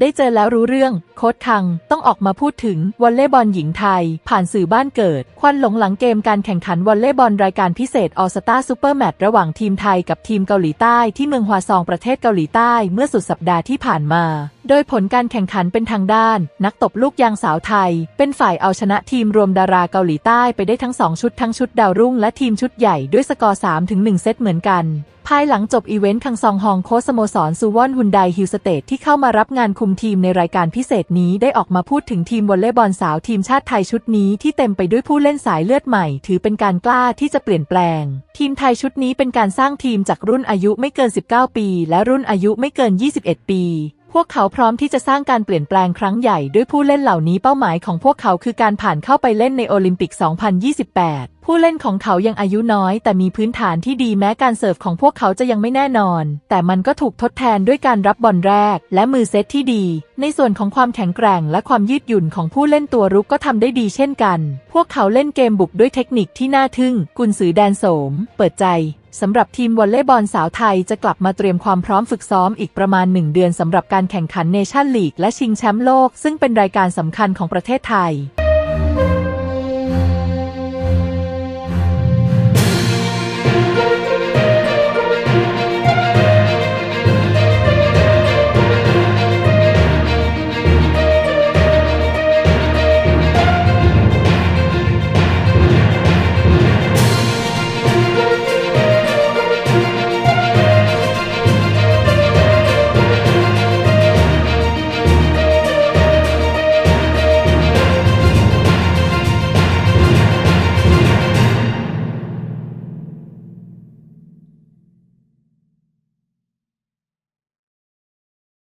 ได้เจอแล้วรู้เรื่อง โค้ดคัง ต้องออกมาพูดถึงวอลเลย์บอลหญิงไทย ผ่านสื่อบ้านเกิด ควันหลงหลังเกมการแข่งขันวอลเลย์บอลรายการพิเศษออสตาซูเปอร์แมตช์ระหว่างทีมไทยกับทีมเกาหลีใต้ที่เมืองฮวาซองประเทศเกาหลีใต้เมื่อสุดสัปดาห์ที่ผ่านมา โดยผลการแข่งขันเป็นทางด้าน นักตบลูกยางสาวไทย เป็นฝ่ายเอาชนะทีมรวมดาราเกาหลีใต้ไปได้ทั้ง 2 ชุดทั้งชุดดาวรุ่งและทีมชุดใหญ่ด้วยสกอร์3-1เซตเหมือนกัน ภายหลังจบอีเวนต์คังซองฮองโค้ชสโมสรซูวอนฮุนไดฮิลสเตทที่เข้ามารับงานคุมทีมในรายการพิเศษนี้ได้ออกมาพูดถึงทีมวอลเลย์บอลสาวทีมชาติไทยชุดนี้ที่เต็มไปด้วยผู้เล่นสายเลือดใหม่ ถือเป็นการกล้าที่จะเปลี่ยนแปลง ทีมไทยชุดนี้เป็นการสร้างทีมจากรุ่นอายุไม่เกิน 19 ปี และรุ่นอายุไม่เกิน 21 ปีพวกเขาพร้อมที่จะสร้างการเปลี่ยนแปลงครั้งใหญ่ด้วยผู้เล่นเหล่านี้เป้าหมายของพวกเขาคือการผ่านเข้าไปเล่นในโอลิมปิก 2028 ผู้เล่นของเขายังอายุน้อย แต่มีพื้นฐานที่ดีแม้การเสิร์ฟของพวกเขาจะยังไม่แน่นอน แต่มันก็ถูกทดแทนด้วยการรับบอลแรก และมือเซตที่ดี ในส่วนของความแข็งแกร่ง และความยืดหยุ่นของผู้เล่นตัวรุกก็ทำได้ดีเช่นกัน พวกเขาเล่นเกมบุกด้วยเทคนิคที่น่าทึ่ง กุนซือแดนโสม เปิดใจสำหรับทีมวอลเลย์บอลสาวไทยจะกลับมาเตรียมความพร้อมฝึกซ้อมอีกประมาณ 1 เดือนสำหรับการแข่งขันเนชั่นลีกและชิงแชมป์โลก ซึ่งเป็นรายการสำคัญของประเทศไทย